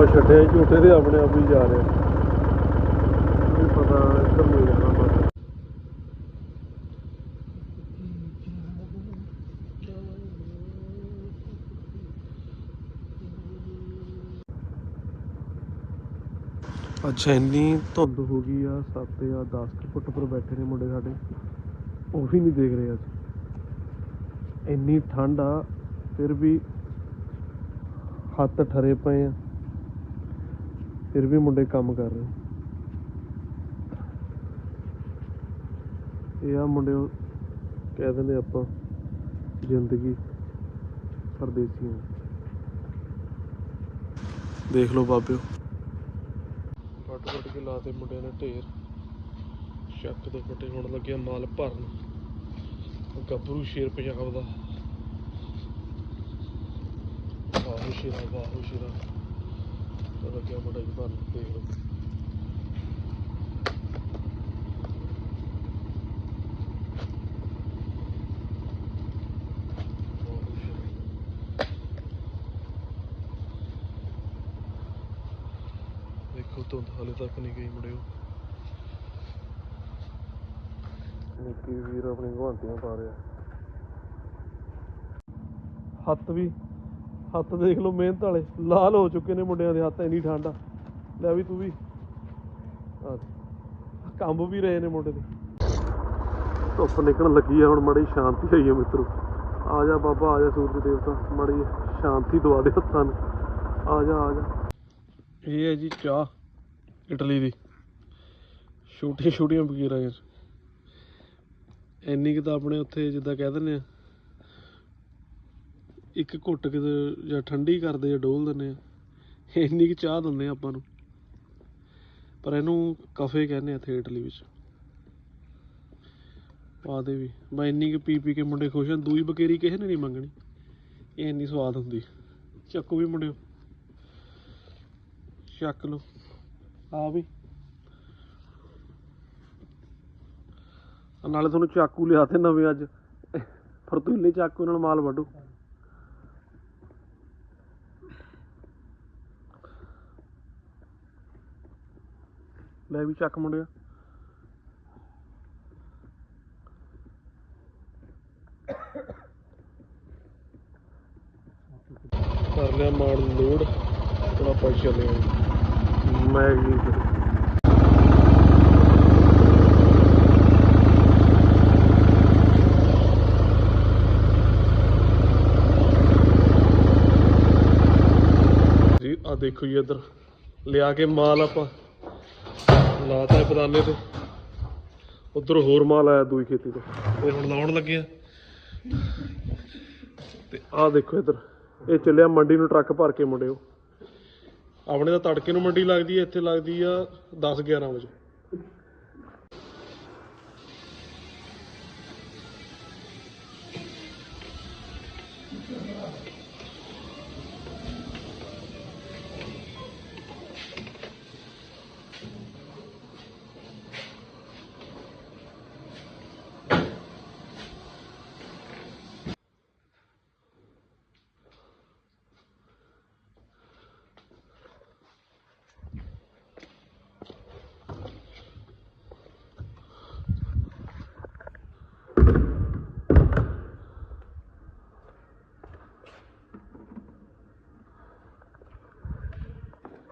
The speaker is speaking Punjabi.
ਆਪਾਂ ਛੱਡਿਆ ਝੂਟੇ ਦੇ ਆਪਣੇ ਆਪ ਹੀ ਜਾ ਰਿਹਾ ਨਹੀਂ ਪਤਾ ਇੱਧਰ ਨੂੰ ਜਾਣਾ ਬਸ ਅੱਛਾ, ਇੰਨੀ ਧੁੰਦ ਹੋ ਗਈ ਆ 7 ਜਾਂ 10 ਫੁੱਟ ਪਰ ਬੈਠੇ ਨੇ ਮੁੰਡੇ ਸਾਡੇ। ਉਹ ਵੀ ਨਹੀਂ ਦੇਖ ਰਹੇ ਅੱਜ। ਇੰਨੀ ਠੰਡ ਆ, ਫਿਰ ਵੀ ਹੱਥ ਠਰੇ ਪਏ ਆ। ਫਿਰ ਵੀ ਮੁੰਡੇ ਕੰਮ ਕਰ ਰਹੇ। ਇਹ ਆ ਮੁੰਡੇ ਕਹਿ ਦਿੰਦੇ ਆਪਾਂ, ਜ਼ਿੰਦਗੀ ਪਰਦੇਸੀਆਂ ਦੇਖ ਲਓ ਬਾਬਿਓ। ਵੱਟ ਵੱਟ ਕੇ ਲਾਤੇ ਮੁੰਡਿਆਂ ਨੇ ਢੇਰ ਸ਼ੱਕ ਦੇ ਫਟੇ ਹੁਣ ਲੱਗਿਆ ਮਾਲ ਭਰਨ। ਗੱਭਰੂ ਸ਼ੇਰ ਪੰਜਾਬ ਦਾ। ਵਾਹੋ ਸ਼ੇਰਾ ਵਾਹੋ ਸ਼ੇਰਾ। ਲੱਗਿਆ ਮੁੰਡਾ ਜੀ ਭਰਨ ਦੇਖ ਲਓ। ਦੇਖੋ ਧੁੰਦ ਹਾਲੇ ਤੱਕ ਨਹੀਂ ਗਈ ਮੁੜਿਓ ਨਿੱਕੀ ਵੀਰ ਆਪਣੀ ਗੁਹਾਂਟੀਆਂ ਪਾ ਰਿਹਾ ਹੱਥ ਵੀ ਹੱਥ ਦੇਖ ਲਓ, ਮਿਹਨਤ ਵਾਲੇ। ਲਾਲ ਹੋ ਚੁੱਕੇ ਨੇ ਮੁੰਡਿਆਂ ਦੇ ਹੱਥ, ਇੰਨੀ ਠੰਡ ਆ। ਲੈ ਵੀ ਤੂੰ ਵੀ। ਕੰਬ ਵੀ ਰਹੇ ਨੇ ਮੁੰਡੇ ਦੇ। ਧੁੱਪ ਨਿਕਲਣ ਲੱਗੀ ਆ, ਹੁਣ ਮੜੀ ਸ਼ਾਂਤੀ ਹੋਈ ਆ ਮਿੱਤਰੋ। ਆ ਜਾ ਬਾਬਾ, ਆ ਜਾ ਸੂਰਜ ਦੇਵਤਾ। ਮੜੀ ਸ਼ਾਂਤੀ ਦਵਾ ਦੇ ਹੱਥਾਂ ਨੂੰ। ਆ ਜਾ ਆ ਜਾ। ਇਹ ਹੈ ਜੀ ਚਾਹ, ਇਟਲੀ ਦੀ। ਛੋਟੀਆਂ ਛੋਟੀਆਂ ਫਕੀਰਾਂ ਚ। ਇੰਨੀ ਕੁ ਤਾਂ ਆਪਣੇ ਉੱਥੇ ਜਿੱਦਾਂ ਕਹਿ ਦਿੰਦੇ ਆ ਇੱਕ ਘੁੱਟ ਕੇ ਜਾਂ ਠੰਡੀ ਕਰਦੇ ਜਾਂ ਡੋਲ ਦਿੰਦੇ ਆ। ਇੰਨੀ ਕੁ ਚਾਹ ਦਿੰਦੇ ਆ ਆਪਾਂ ਨੂੰ। ਪਰ ਇਹਨੂੰ ਕਫੇ ਕਹਿੰਦੇ ਆ ਇੱਥੇ ਇਟਲੀ ਵਿੱਚ। ਪਾ ਦੇ ਵੀ। ਮੈਂ ਇੰਨੀ ਕੁ ਪੀ ਪੀ ਕੇ ਮੁੰਡੇ ਖੁਸ਼ ਹਨ ਦੂਈ ਬਕੇਰੀ ਕਿਸੇ ਨੇ ਨਹੀਂ ਮੰਗਣੀ। ਇਹ ਇੰਨੀ ਸਵਾਦ ਹੁੰਦੀ। ਚੱਕੋ ਵੀ ਮੁੰਡਿਓ। ਚੱਕ ਲਓ। ਆ ਵੀ। ਨਾਲੇ ਤੁਹਾਨੂੰ ਚਾਕੂ ਲਿਆ ਤੇ ਨਵੇਂ ਅੱਜ। ਫਰਤੂਲੇ ਚਾਕੂ ਨਾਲ ਮਾਲ ਵੱਢੋ। ਲੈ ਵੀ ਚੱਕ ਮੁੰਡਿਆ। ਕਰ ਲਿਆ ਮਾਲ ਲੋਡ ਹੁਣ ਆਪਾਂ ਚੱਲੇ ਮੈਂ ਮੈਗੀ ਜੀ ਆ ਦੇਖੋ ਜੀ ਇੱਧਰ। ਲਿਆ ਕੇ ਮਾਲ ਆਪਾਂ। ਲਾਤਾ ਹੈ ਬਦਾਨੇ ਤੇ। ਉਧਰ ਹੋਰ ਮਾਲ ਆਇਆ ਦੂਈ ਖੇਤੀ ਤੋਂ। ਇਹ ਹੁਣ ਲਾਉਣ ਲੱਗੇ ਆ। ਤੇ ਆਹ ਦੇਖੋ ਇੱਧਰ। ਇਹ ਚੱਲਿਆ ਮੰਡੀ ਨੂੰ ਟਰੱਕ ਭਰ ਕੇ ਮੁੰਡਿਓ। ਆਪਣੇ ਤਾਂ ਤੜਕੇ ਨੂੰ ਮੰਡੀ ਲੱਗਦੀ ਹੈ, ਇੱਥੇ ਲੱਗਦੀ ਆ 10 11 ਵਜੇ।